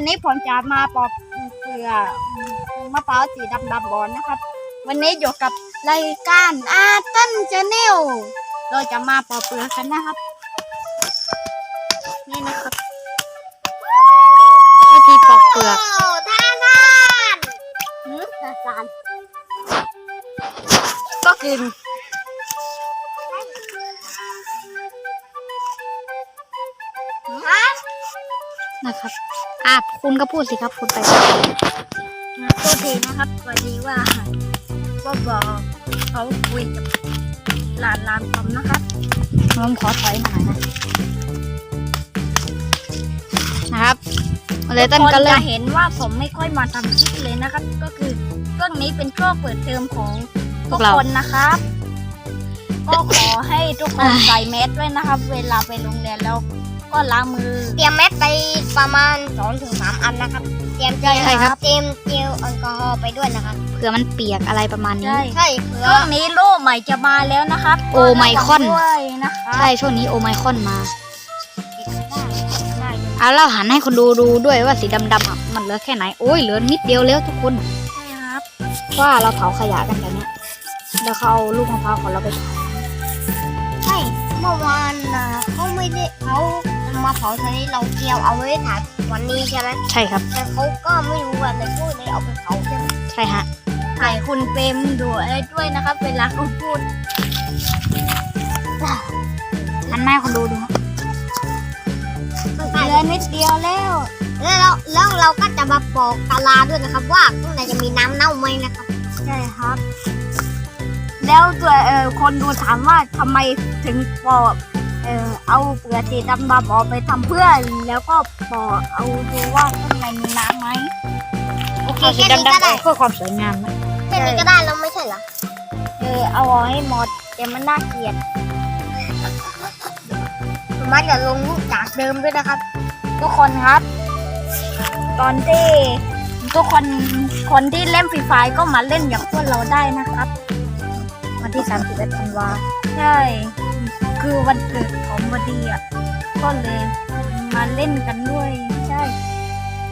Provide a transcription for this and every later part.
วันนี้ผมจะมาปอกเปลือกมะพร้าวสีดำดำบอลนะครับ วันนี้อยู่กับรายการอาตันชาแนลเราจะมาปอกเปลือกกันนะครับ นี่นะครับวิธีปอกเปลือกโอ้ท่าทานหืมอาจารย์ก็กินฮะ นะครับ อะคุณก็พูดสิครับคุณไปนะตัวดีนะครับพอดีว่าก็บอกเขาคุยกับหลานหลานผมนะครับผมขอถอยมาหน่อยนะนะครับเลยต้นคนก็เริ่จะมเห็นว่าผมไม่ค่อยมาทำคลิปเลยนะครับ ก็คือช่วงนี้เป็นช่วงเปิดเทอมของทุกคนนะครับ ก็ขอให้ทุกคนใส่แมสด้วยนะครับ เวลาไปโรงเรียนแล้ว ก็ล้างมือ เตรียมแมสไปประมาณ2ถึง3อันนะครับ เตรียมเจลใช่ครับ เตรียมเจลแอลกอฮอล์ไปด้วยนะครับ เผื่อมันเปียกอะไรประมาณนี้ ใช่ใช่เผื่อช่วงนี้โลกใหม่จะมาแล้วนะครับโอไมครอนก็ระวังด้วยนะคะใช่ช่วงนี้โอไมครอนมาติดได้ได้เอาเราหันให้คนดูดูด้วยว่าสีดำๆอะมันเหลือแค่ไหน โอ้ยเหลือนิดเดียวแล้วทุกคน ใช่ครับว่าเราเผาขยะกันแบบเนี้ยแล้วเขาเอาลูกมะพร้าวของเราไปเผาใช่เมื่อวานน่ะเขาไม่ได้เขา มาเผาตอนนี้เราเตรียมเอาไว้ถ่ายวันนี้ใช่ไหมใช่ครับ แต่เขาก็ไม่รู้ว่าในพูดเลยเอาไปเผาใช่ไหมใช่ฮะถ่ายคุณเปรมด้วยด้วยนะครับเวลาเขาพูดหันหน้าให้คนดูดูครับเหลือนิดเดียวแล้วแล้วเราแล้วเราก็จะมาปอกกะลาด้วยนะครับ ว่าข้างในจะมีน้ำเน่าไหมนะครับ ใช่ครับ แล้วตัวเออคนดูถามว่าทำไมถึงปอกเออเอาเปลือกสีดำมาปอกไปทำเพื่อแล้วก็ปอกเอาดูว่าข้างในมีน้ำไหมโอเคเอาสีแค่นี้ดำก็ได้ๆเพื่อความสวยงามนะแค่นี้ก็ได้แล้วไม่ใช่เหรอเออเอาไว้ให้หมดเดี๋ยวมันน่าเกลียดคุณมัดอย่าลงรูปจากเดิมด้วยนะครับ ทุกคนครับ ตอนที่ทุกคนคนที่เล่นฟรีไฟก็มาเล่นอย่างพวกเราได้นะครับ วันที่31ธันวาใช่ คือวันเกิดของวดีอะก็เลยมาเล่นกันด้วย ใช่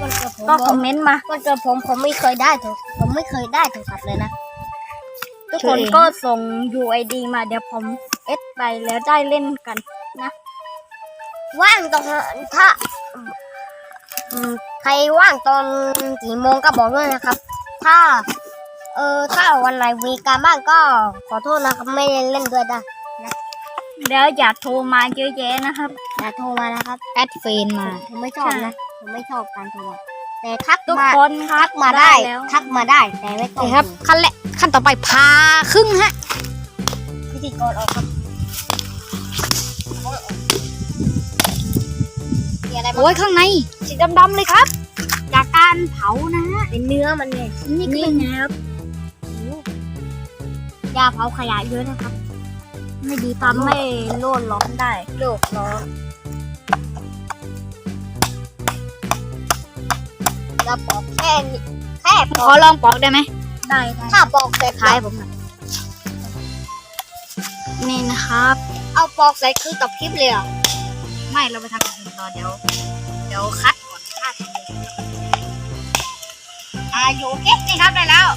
วันเกิดผมก็คอมเมนต์มาวันเกิดผมผมไม่เคยได้โทรผมไม่เคยได้โทรศัพท์เลยนะ ทุกคนก็ส่ง UID มาเดี๋ยวผมเอสไปแล้วได้เล่นกันว่างตอนถ้าอืมใครว่างตอนกี่โมงก็บอกด้วยนะครับ ถ้า เออถ้าวันไหนมีการบ้านก็ขอโทษนะครับ ไม่ได้เล่นด้วยได้ เดี๋ยวอย่าโทรมาเยอะแยะนะครับ อย่าโทรมานะครับ แอดเฟนมาผมไม่ชอบนะผมไม่ชอบการโทรมาแต่ทักทุกมาคนครัทับกมาได้ แล้วทักมาได้แต่ไม่ต้โอองเคครับ ขั้นแรกขั้นต่อไปพาครึ่งฮะพิธีกรออกครับมีอะไรบ้างโอ้ยข้างในสีดำๆเลยครับ จากการเผานะฮะเป็นเนื้อมันไงนี่คือนะครับยาเผาขยะเยอะนะครับ ไม่ดีทำให้โลดร้อนได้โลกร้อนเราปอกแค่นี้แค่ปขออกลองปอกได้ไหมได้ได้ถ้าปอกแบบท้ายผมหน่อยนี่นะครับ เอาปอกใส่คือกับพริบเลยเหรอะไม่เราไปทำอย่างอื่นต่อเดี๋ยว เดี๋ยวคัดก่อนคัดอ่าอยู่โอเคนี่ครับได้แล้ว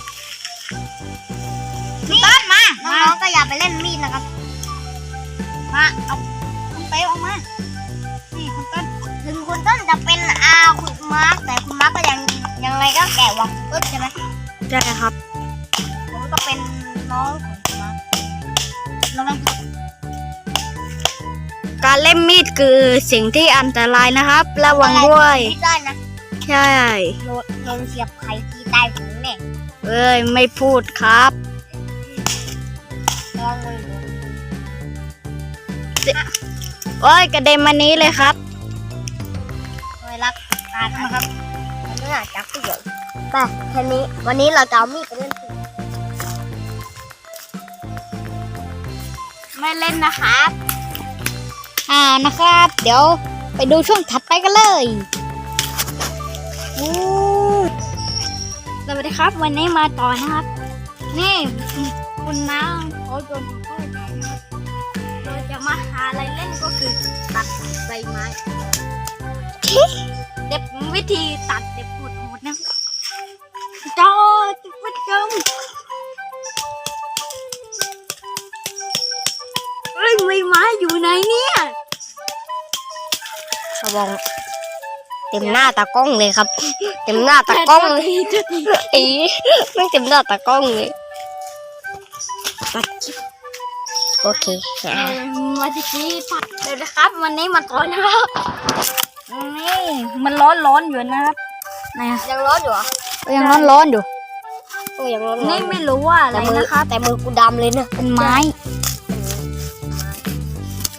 พี่ต้นมามา น้องๆก็อย่าไปเล่นมีดนะครับ มา เอาคุณเป๊ะออกมา นี่คุณต้น ถึงคุณต้นจะเป็นอาคุณมาร์คแต่คุณมาร์คก็ยังยังไงก็แก่กว่าคุณต้นใช่ไหมใช่ครับ ผมก็เป็นน้องของคุณมาร์คระวังการเล่นมีดคือสิ่งที่อันตรายนะครับ ระวังด้วย ไม่ได้นะใช่โดนโดนเสียบไข่ทีตายผมเนี่ยเอ้ย ไม่พูดครับลองเลยดู โอ้ยกระเด็นมานี้เลยครับเคยรักการนะครับมันไม่อยากจับผู้ใหญ่ไปแค่นี้วันนี้เราจะเอามีดไปเล่นถึงไม่เล่นนะครับ อ่านะครับ เดี๋ยวไปดูช่วงถัดไปกันเลยอู้สวัสดีครับ วันนี้มาต่อนะครับ นี่ คุณน้าเขาโดน มาหาอะไรเล่นก็คือตัดใบไม้ เด็บวิธีตัดเด็บปวดหมดนะจอจุดประจเอ้ยไม่ไม้อยู่ไหนเนี่ยระวังเต็มหน้าตากล้องเลยครับ เต็มหน้าตากล้องเลยอีไม่งเต็มหน้าตากล้องเลยตัดคลิป โอเคเอ่อมาที่กี้ตัดเลยนะครับ วันนี้มาต่อนะครับนี่มันร้อนร้อนๆอยู่นะครับไหนอะยังร้อนอยู่เหรอยังร้อนร้อนๆอยู่โอ้ยังร้อนนี่ไม่รู้ว่าอะไรแต่มือนะครับแต่มือกูดำเลยนะเป็นไม้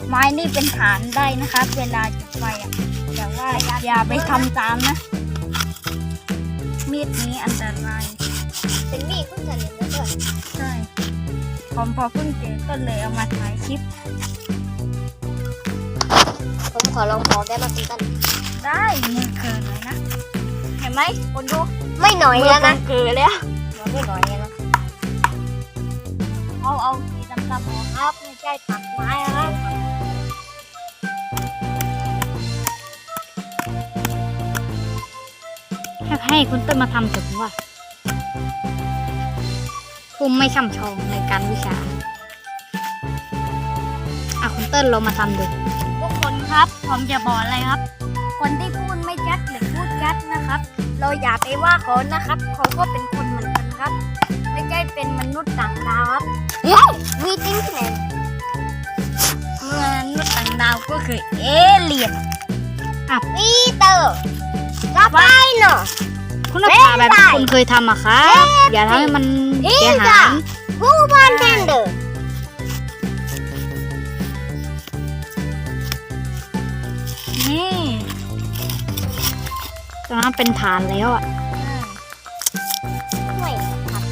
ไม้นี่เป็นฐานได้นะครับ เวลาจุดไฟอะแต่ว่าอย่าไปทำตามนะ มีดนี้อันตรายเป็นมีดเพิ่งจะเรียนนะเพื่อนใช่ ผมพอเพิ่งเจอก็เลยเอามาถ่ายคลิป ผมขอลองบอกได้ไหมคุณตันได้มือเกินเลยนะ เห็นไหมคนดูไม่หน่อยมือแล้วมันะนเกินแล้วไม่หน่อยแล้วนะเอาเอาสีดำๆออกครับไม่ใช่ตัดไม้นะครับให้คุณเต้นมาทำเถอะผมว่าผ มไม่ช่ำชองในการวิชา อะคุณเต้นเรามาทำดูทุกคนครับผมจะบอกอะไรครับ คนที่พูดไม่ชัดหรือพูดชัดนะครับ เราอย่าไปว่าเขานะครับเขาก็เป็นคนเหมือนกันครับ ไม่ใช่เป็นมนุษย์ต่างดาวครับมีจริงที่ไหนมนุษย์ต่างดาวก็คือเอเลี่ยนปีเตอร์รับไปหน่อย คุณภาพแบบที่คุณเคยทำอะครับ อย่าทำให้มันเสียหาย ผู้พันแทนเดอร์นี่ตอนนั้นเป็นฐานแล้วอะไม่ครับ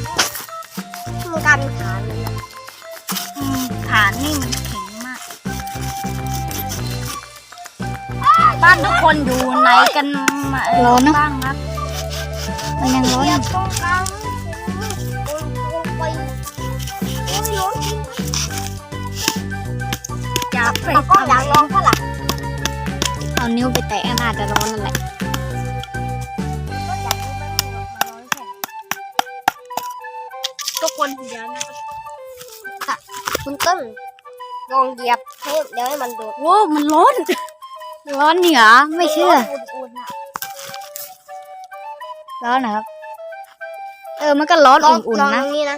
มันกลายเป็นฐานเลยนะอืมฐานนี่มันแข็งมาก บ้านทุกคนอยู่ไหนกันมาเอ่อร้อนเนอะ บ้างครับ มันยังร้อนเรีอยกยู่ตรงกลางโอ้ยโอ้ยไปโอ้ยร้อนจริงอย่าไปแต่ก็อยากลองเท่าไหร่เอานิ้วไปแตะอาจจะร้อนนั่นแหละก็อยากรู้มันมันร้อนแค่ไหนทุกคนอย่านะครับคุณต้นลองเหยียบให้เดี๋ยวให้มันโดดโว้มันร้อน ร้อนนี่เหรอไม่เชื่ออุ่นๆน่ะ ร้อนนะครับ เออ มันก็ร้อนลองอุ่นลองๆตนะรงนี้นะ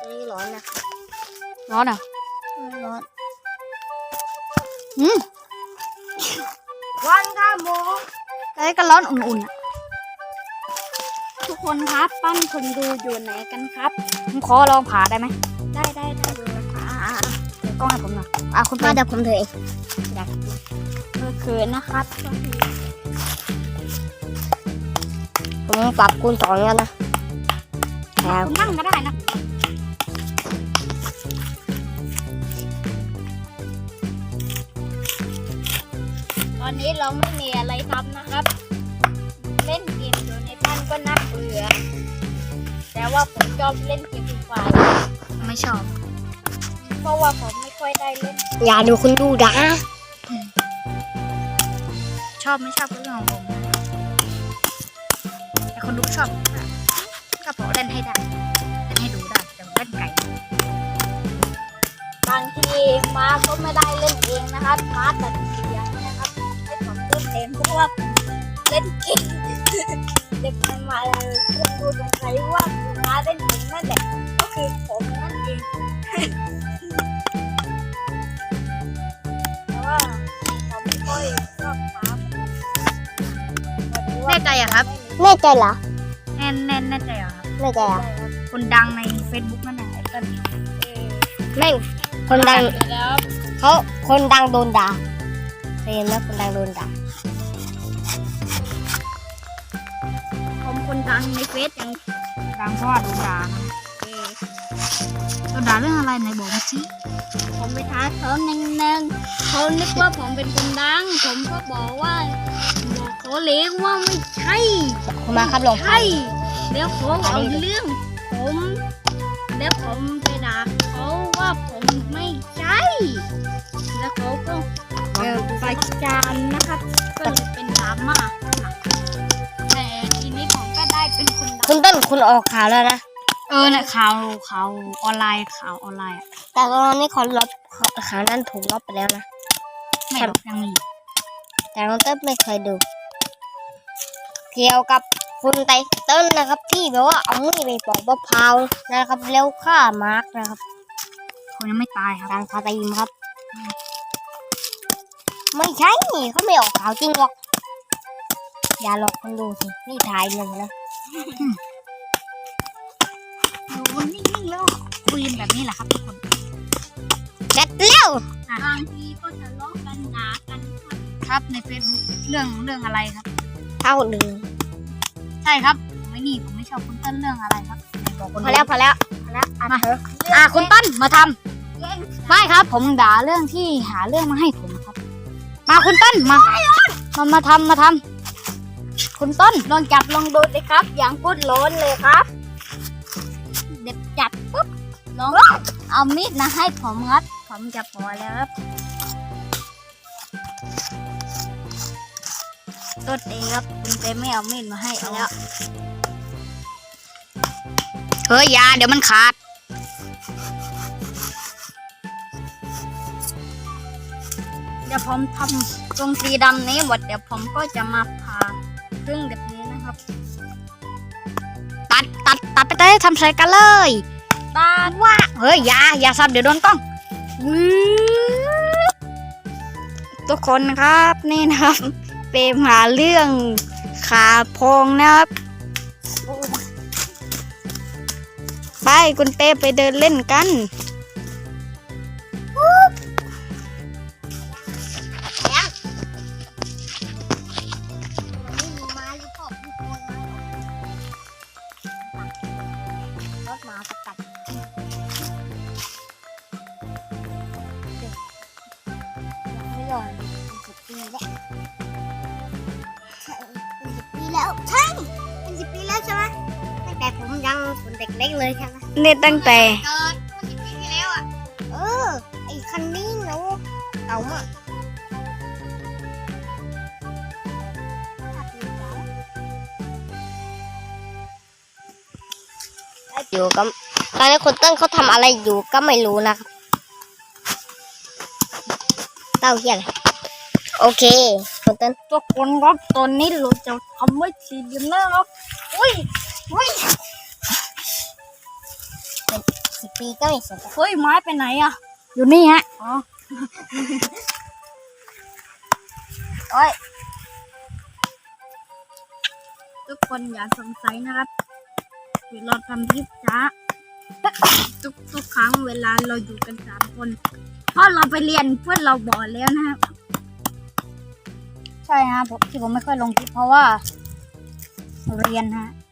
ตรงนี้ร้อนนะร้อนเหรอะร้อนอืมวันก้าโมงแล้วก็ร้อนอุ่นๆอะทุกคนครับ ปั้นคนดูอยู่ไหนกันครับ ผมขอลองผ่าได้ไหมได้ได้ได้ดูนะคะอ่าๆๆเดี๋ยวกล้องให้ผมหน่อยอะคุณมาป้าเดี๋ยวผมเถอะเองเออเขินนะครับ ผมปรับคูณสองแล้วนะแต่คุณนั่งก็ได้นะตอนนี้เราไม่มีอะไรทำนะครับ เล่นเกมอยู่ในบ้านก็น่าเบื่อแต่ว่าผมชอบเล่นเกมฟรีไฟร์ไม่ชอบ เพราะว่าผมไม่ค่อยได้เล่น อย่าดูคุณดูดาชอบไม่ชอบก็เรื่องของผมแต่ คนดูชอบก็ผมเล่นให้ได้เล่นให้ดูได้แต่เล่นไก่บางทีมาก็ไม่ได้เล่นเองนะครับมาแต่เสียงนะครับให้ผมเล่นเองเพราะว่าเล่นเก่งเด็กมันมาเออคุณดูสงสัยว่ามาเล่นเก่งนั่นแหละก็คือผมนั่นเองแต่ว่าผมไม่ค่อยชอบมาแน่ใจอะครับ แน่ใจเหรอแน่แน่แน่ใจเหรอครับแน่ใจเหรอคนดังใน Facebook นั่นแหละไอ้เต้นแม่งคนดังแล้วเขาคนดังโดนด่าเคยเห็นไหมคนดังโดนด่าผมคนดังในเฟซยังดังเพราะว่าโดนด่านะ เราด่าเรื่องอะไรไหนบอกมาสิผมไปท้าเขาหนึ่งหนึ่งเขานึกว่าผมเป็นคนดัง ผมก็บอกว่าบอกเขาเลวว่าไม่ใช่เข้มาครับหลวงพ่อ ใช่แล้วเขาเอาเรื่อง ผม แล้วผมไปด่าเขาว่าผมไม่ใช่ แล้วเขาก็ไออประจานนะครับก็เลยเป็นดราม่าแต่ทีนี้ผมก็ได้เป็นคนดัง คุณต้นคุณออกข่าวแล้วนะ ออเนี่ยข่าวข่าวออนไลน์ข่าวออนไลน์อะแต่ตอนนี้เขาลบข่าวนั้นถูกลบไปแล้วนะ ไม่หรอกยังมีแต่น้องเต้นไม่เคยดู เกี่ยวกับคุณไตเติ้ลนะครับ ที่แบบว่าเอามีดไปปอกมะพร้าวนะครับแล้วฆ่ามาร์กนะครับคนยังไม่ตายครับทางสตรีมครับ ไม่ใช่เขาไม่ออกข่าวจริงหรอก อย่าหลอกคนดูสินี่ถ่ายลงแล้ว อยู่นิ่ งๆแล้วคุยกันแบบนี้แหละครับทุกคนเด็ดเร็วบางทีก็จะล้อกันด่ากันครับครับในเฟซบุ๊กเรื่องเรื่องอะไรครับ เท่าหนึ่งใช่ครับผมไม่นี่ผมไม่ชอบคุณเต้นเรื่องอะไรครับไหนบอกคนพอแล้วพอแล้วพอแล้วอะเธออะคุณต้นมาทำแย่งไม่ครับ ผมด่าเรื่องที่หาเรื่องมาให้ผมครับ มาคุณต้นมามามาทำมาทำคุณต้นลองจับลองดูสิครับ อย่างพูดโล้นเลยครับเด็ดจัด ปุ๊บลองเอามีดนะให้ผมครับ ผมจะพอแล้วครับตัวเองครับคุณเต้ไม่เอามีดมาให้เอาแล้วเฮ้ยอยาเดี๋ยวมันขาด เดี๋ยวผมทำตรงสีดำนี้หมดเดี๋ยวผมก็จะมาผ่าครึ่งแบบนี้นะครับ ตัดตัดตัดไปได้ทำใส่กันเลย ตาว่า เฮ้ยอยาอย่าซับเดี๋ยวโดนกล้องวืดทุกคนครับนี่นะครับเปรมหาเรื่องขาพองนะครับ ไปคุณเป้ไปเดินเล่นกัน ตั้งแต่เกิดสิบปีที่แล้วอะ เออ ไอ้คันนี้เนาะเก่ามากอยู่ก็ตอนนี้คุณเติ้ลเขาทำอะไรอยู่ก็ไม่รู้นะครับเต้าเฮียอะไรโอเคคุณเติ้ลทุกคนครับตอนนี้เราจะทำไว้ทีเดียวนะครับอุ้ยอุ้ย สิบปีก็ไม่เสร็จอะเฮ้ยไม้ไปไหนอะ อยู่นี่ฮะ อ๋อ โอ้ย ทุกคนอย่าสงสัยนะครับเดี๋ยวเราทำคลิปช้าทุกทุกครั้งเวลาเราอยู่กันสามคนเพราะเราไปเรียนเพื่อนเราบอกแล้วนะครับ ใช่ฮะผมที่ผมไม่ค่อยลงคลิปเพราะว่า เรียนฮะที่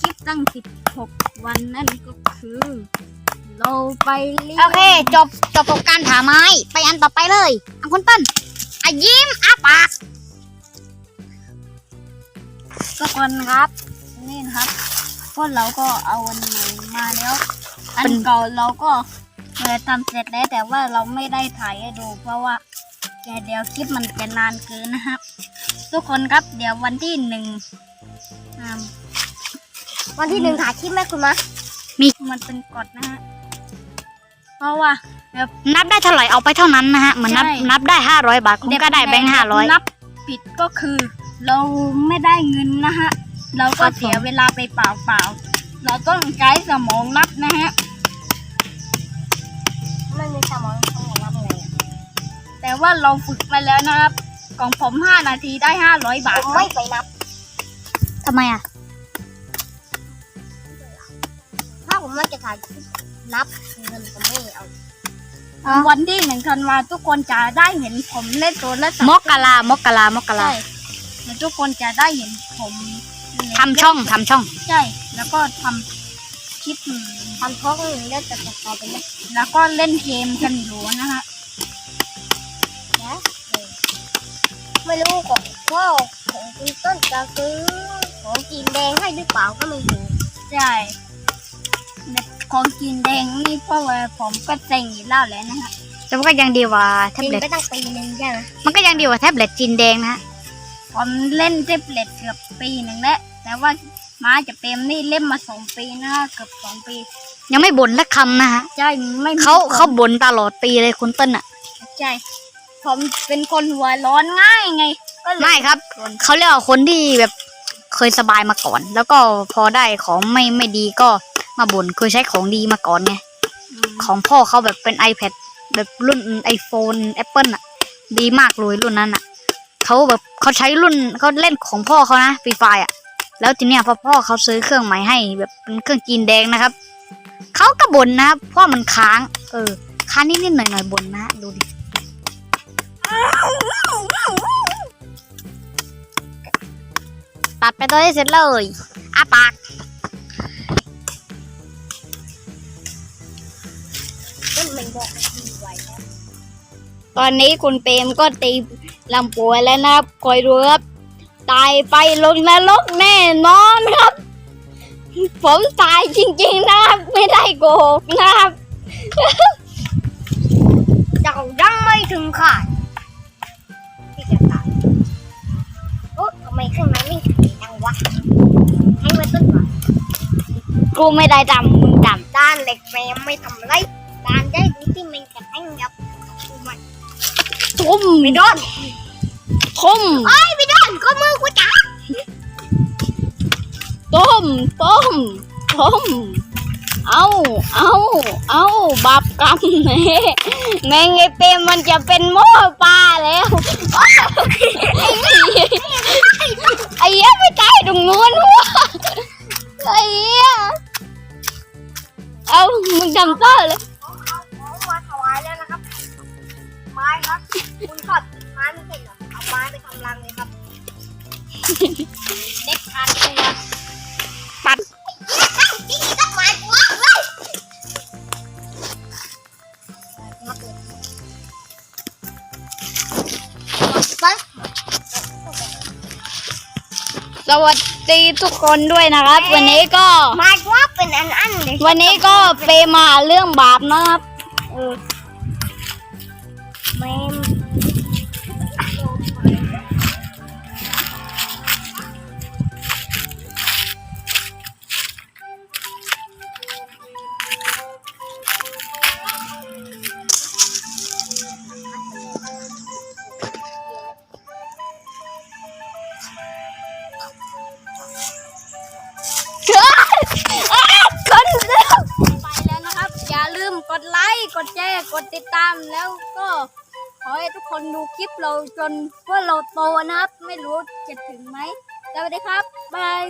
คลิปตั้งสิบหกวันนั่นก็คือ เราไปเรียนโอเค จบจบกับการผ่าไม้ ไปอันต่อไปเลยอังคุณต้นอะยิ้มอ้าปากทุกคนครับ นี่นะครับพวกเราก็เอาวันใหม่มาแล้ว อันเก่าเราก็เออทำเสร็จแล้วแต่ว่าเราไม่ได้ถ่ายให้ดู เพราะว่าแกเดี๋ยวคลิปมันจะนานเกินนะครับ ทุกคนครับเดี๋ยววันที่หนึ่งอ่า วันที่หนึ่งถ่ายคลิปไหมคุณมะมันเป็นกฎนะฮะเพราะว่านับได้เท่าไหร่เอาไปเท่านั้นนะฮะเหมือนนับใช่นับได้ห้าร้อยบาทผมก็ได้แบงค์ห้าร้อยนับผิดก็คือ เราไม่ได้เงินนะฮะเราก็เสียเวลาไปเปล่าๆเราต้องใช้สมองนับนะฮะมันมีสมองทั้งหมดรับไงอะแต่ว่าเราฝึกมาแล้วนะครับ ของผมห้านาทีได้ห้าร้อยบาผทมไม่ไปนับทำไมอะ มมันจะถ่ายคลิปนับเงินผมไม่เอาวันที่หนึ่งธันวาทุกคนจะได้เห็นผมเล่นตัวและมกกะลามกกะลามกกะลาใช่เดี๋ยวทุกคนจะได้เห็นผมเล่นทำช่องทำช่อง ใช่ แล้วก็ทำคลิปทำท้องหนึ่งแล้วจะตัดต่อไปไหมแล้วก็เล่นเกมกันอยู่นะฮะนะเออไม่รู้ของว่าของคุณต้นจะซื้อของกินแดงให้หรือเปล่าก็ไม่รู้ใช่แบบ ของกินแดงนี่เพราะว่าผมก็เซ็งอยู่แล้วแหละนะฮะแต่มันก็ยังดีกว่าแท็บกินเล็ตไปตั้งปีหนึงใช่ไหมมันก็ยังดีกว่าแท็บเล็ตจีนแดงนะฮะผมเล่นแท็บเล็ตเกือบปีหนึ่งแล้วแต่ว่ามาจะเปรมนี่เล่มมาสองปีนะเกือบสองปี ยังไม่บ่นสักคำนะฮะใช่ไม่มีเขาผลเขาบ่นตลอดปีเลยคุณเติ้ลอะใช่ผมเป็นคนหัวร้อนง่ายไง ก็เลยไม่ครับเขาเรียกว่าคนที่แบบเคยสบายมาก่อน แล้วก็พอได้ของไม่ไม่ดีก็ มาบ่นเคยใช้ของดีมาก่อนไงอืมของพ่อเขาแบบเป็น iPad แบบรุ่น iPhone Apple อะดีมากเลยรุ่นนั้นอะเขาแบบเขาใช้รุ่นเขาเล่นของพ่อเขานะฟรีไฟอะแล้วทีเนี้ยพอพ่อเขาซื้อเครื่องใหม่ให้ แบบเป็นเครื่องจีนแดงนะครับเขาก็บ่นนะครับเพราะมันค้าง เออค้างนิดๆหน่อยๆบ่นนะดูดิตัดไปตัวให้เสร็จเลยอาปาก ต้นมันบอกดีไว้นะตอนนี้คุณเปรมก็ตีลำป่วยแล้วนะครับคอยดูครับ ตายไปลงนรกแน่นอนครับ ผมตายจริงๆนะครับ ไม่ได้โกหกนะครับ เจ้ายังไม่ถึงขาดที่จะตายโอ้ทำไมข้างในไม่ถึงจังวะ ให้มันต้นก่อนกูไม่ได้ทำมึงทด้านเหล็กแม่ไม่ทำไร ด้านได้ดีที่มันจะให้ยับกูมันำทุ่มไม่โดนทุ่มเอ้ยไม่โดนก็มือกูจ้าต้มต้มต้มเอาเอาเอาบับกรรมแม่แม่งไอเปรมมันจะเป็นหม้อปลาแล้วไอ้เหี้ยไม่ตายตรงนู้นวะไอ้เหี้ยเอามึงทำต้อเลย ม้ครับ คุณชอบกินไม้ไม่ใช่เหรอเอาไม้ไปทำรังเลยครับ เด็กขาดตัวปัดนี่ก็ไม้กว้างเลยมาเกิดปั๊บสวัสดีทุกคนด้วยนะครับ วันนี้ก็ไม้กว้างเป็นอันอันๆเลยวันนี้ก็เปรมมาเรื่องบาปนะครับ เออ เราจนว่าเราโตนะครับ ไม่รู้จะถึงไหมสวัสดีครับบาย